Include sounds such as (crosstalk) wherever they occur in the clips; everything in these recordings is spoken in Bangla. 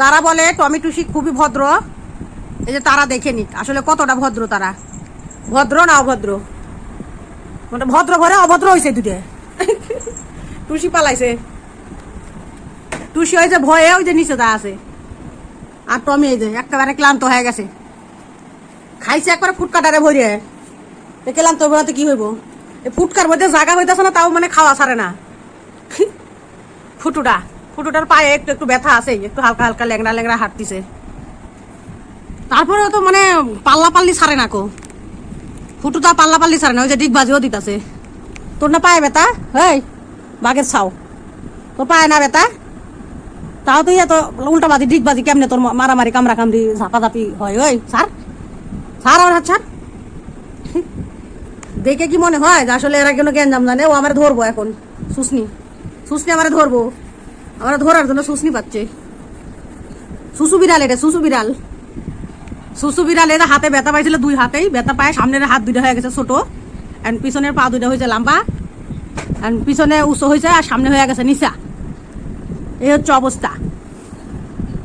যারা বলে টমি টুসি খুবই ভদ্র, এই যে তারা দেখে নিক, আসলে কতটা ভদ্র তারা। ভদ্র না অভদ্র? মানে ভদ্র ঘরে অভদ্র হয়েছে দুটে টুসি পালাইছে। টুসি যে ভয়ে ওই যে নিচে তা আছে। আর টমি এই যে একেবারে ক্লান্ত হয়ে গেছে। খাইছে একবারে ফুটকাটারে ভরিয়ে। ক্লান্ত ভরাতে কি হইব? এই ফুটকার মধ্যে জায়গা হইতেছে না, তাও মানে খাওয়া ছাড়ে না। ফুটুটা। ফুটুটার পায়ে একটু একটু ব্যথা আছে, একটু হালকা হালকা ল্যাংড়া ল্যাংড়া হাঁটতিছে। তারপরে তো মানে পাল্লা পাল্লি ছাড়ে না কো। ফুটুটা পাল্লা পাল্লি ছাড়ে না, ওই যে ডিগ বাজিও দিতেছে। তোর না পায়ে ব্যথা? হেই বাঘের ছাও। তোর পায়ে না ব্যথা? তাও তুই এত উল্টা বাজি, ডিগ বাজি কেমনে তোর মারামারি কামড়া কামড়ি ঝাপাঝাপি হয়? ওই স্যার স্যার আমার হাত দেখে কি মনে হয় যে আসলে এরা কেন জ্ঞান জানে? ও আমার ধরবো এখন। সুসনি সুসনি আমার ধরবো। আমার ধরার জন্য সুসনি পাচ্ছে। সুসু বিড়াল এটা, সুসু বিড়াল। সুসু বিড়াল এটা হাতে ব্যথা পাইছিল দুই হাতেই। ব্যথা পায় সামনের হাত দুইটা হয়ে গেছে ছোট। অ্যান্ড পিছনের পা দুইটা হয়েছে লম্বা। অ্যান্ড পিছনে উঁচু হয়েছে আর সামনে হয়ে গেছে নিচা। এই হচ্ছে অবস্থা।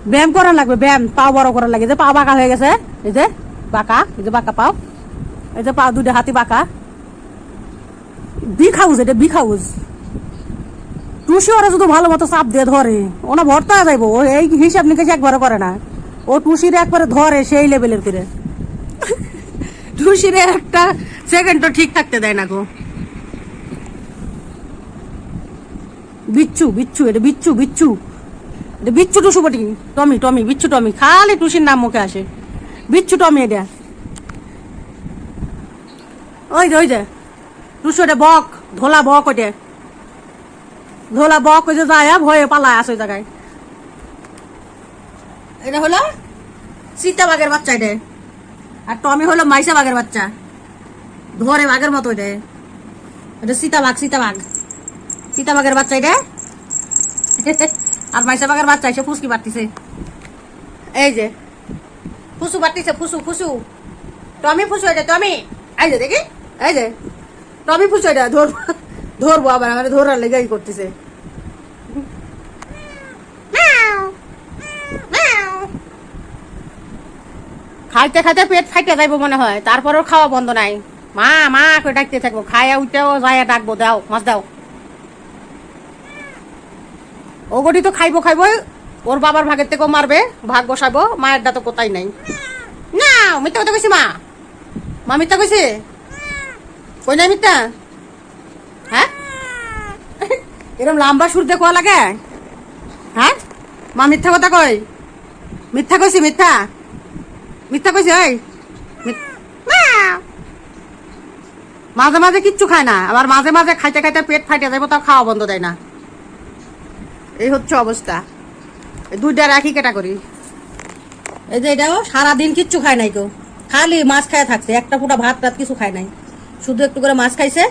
ব্যায়াম করা লাগবে, ব্যায়াম। পা বড় করা লাগে যে পা বাঁকা হয়ে গেছে। এই যে বাঁকা, এই যে বাঁকা পাও। এই যে পা দুইটা হাতি বাঁকা। বিগ হাউস, এটা বিগ হাউস। টুসি ওরা শুধু ভালো মতো চাপ দিয়ে ধরে। ওনা ভর্তা যাইবো ও এই হিসাব নিকেশ একবারে করে না। ও টুসিরে একবারে ধরে সেই লেভেলের করে। টুসিরে একটা সেকেন্ড তো ঠিক থাকতে দেয় না গো। বিচ্ছু বিচ্ছু এটা বিচ্ছু বিচ্ছু। এটা বিচ্ছু টুসু বটি টমি টমি বিচ্ছু টমি। খালি টুসির নাম মুখে আসে। বিচ্ছু টমি এটা। ওই যে ওই যে। টুসু এটা বক ধোলা বক ওইটা। ধোলা বক ওই যে যায়, ভয়ে পালায় আসে জায়গায়। এটা হলো সীতা বাঘের বাচ্চা এটা। আর টমি হলো মাইসা বাঘের বাচ্চা। ধরে বাঘের মতো এটা। এটা সীতা বাঘ সীতা বাঘ সীতা বাঘের বাচ্চা এটা। আর মাইসা বাঘের বাচ্চা এসে ফুসকি পারতিছে এই যে, ফুসু পারতিছে ফুসু ফুসু। টমি ফুসু এটা টমি। এই যে দেখি, এই যে। টমি ফুসু এটা ধর। ধরবো আবার আমার ধরার লেগে ই করতেছে খাইতে খাইতে পেট ফাইতে যাইবো মনে হয় তারপরেও খাওয়া বন্ধ নাই। মা মা করে ডাকতে থাকব খাইয়া উঠেও যায় ডাকবো দাও মাছ দাও। ওগটি তো খাইবো খাইবো ওর বাবার ভাগের থেকেও মারবে ভাগ বসাবো মায়েরটা তো কোথায় নাই। না মিথ্যা কথা কইছি মা। মা মিথ্যা কইছে? কই নাই মিথ্যা? এরকম লম্বা সুর কোয়া লাগে? হ্যাঁ? মা মিথ্যা কথা কই মিথ্যা কইছি, মিথ্যা? মিথ্যা কইছি, ওই? মাঝে মাঝে কিচ্ছু খায় না, আবার মাঝে মাঝে খাইতে খাইতে পেট ফাইটে যাব তাও খাওয়া বন্ধ দেয় না। এই হচ্ছে অবস্থা। এই দুইটা রাখি ক্যাটাগরি। এই যে এটাও সারাদিন কিচ্ছু খায় নাই কেউ। খালি মাছ খায় থাকছে, একটা ফুটা ভাত টাত কিছু খায় নাই। শুধু একটু করে মাছ খাইছে।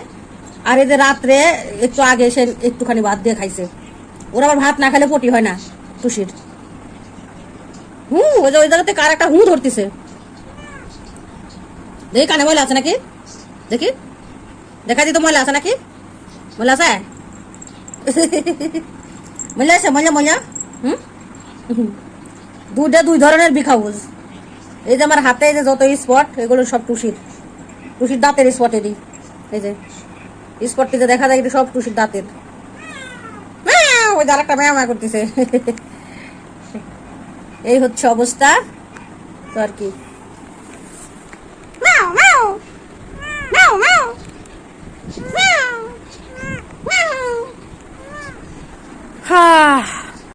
আর যে রাত্রে একটু আগে এসে একটুখানি ভাত দিয়ে খাইছে। ওরা আবার ভাত না খেলে পটি হয় না, তুষির। হুম, ওই ওই জায়গাতে কার একটা হু ধরতেছে। দেখি কানে ময়লা আছে নাকি? দেখি। দেখা দিত ময়লা আছে নাকি? ময়লা আছে? (laughs) ময়লা আছে, ময়লা ময়লা। হুম? দুইটা দুই ধরনের বিখাউজ এই যে আমার হাতে যে যত স্পট এগুলো সব টুসির টুসির দাঁতের স্পটেরই এই যে। স্পটটি দেখা যায় সব টুসির দাঁতের। ওই দাঁড়াটা ম্যাও ম্যাও করতেছে। এই হচ্ছে অবস্থা। তো আর কি।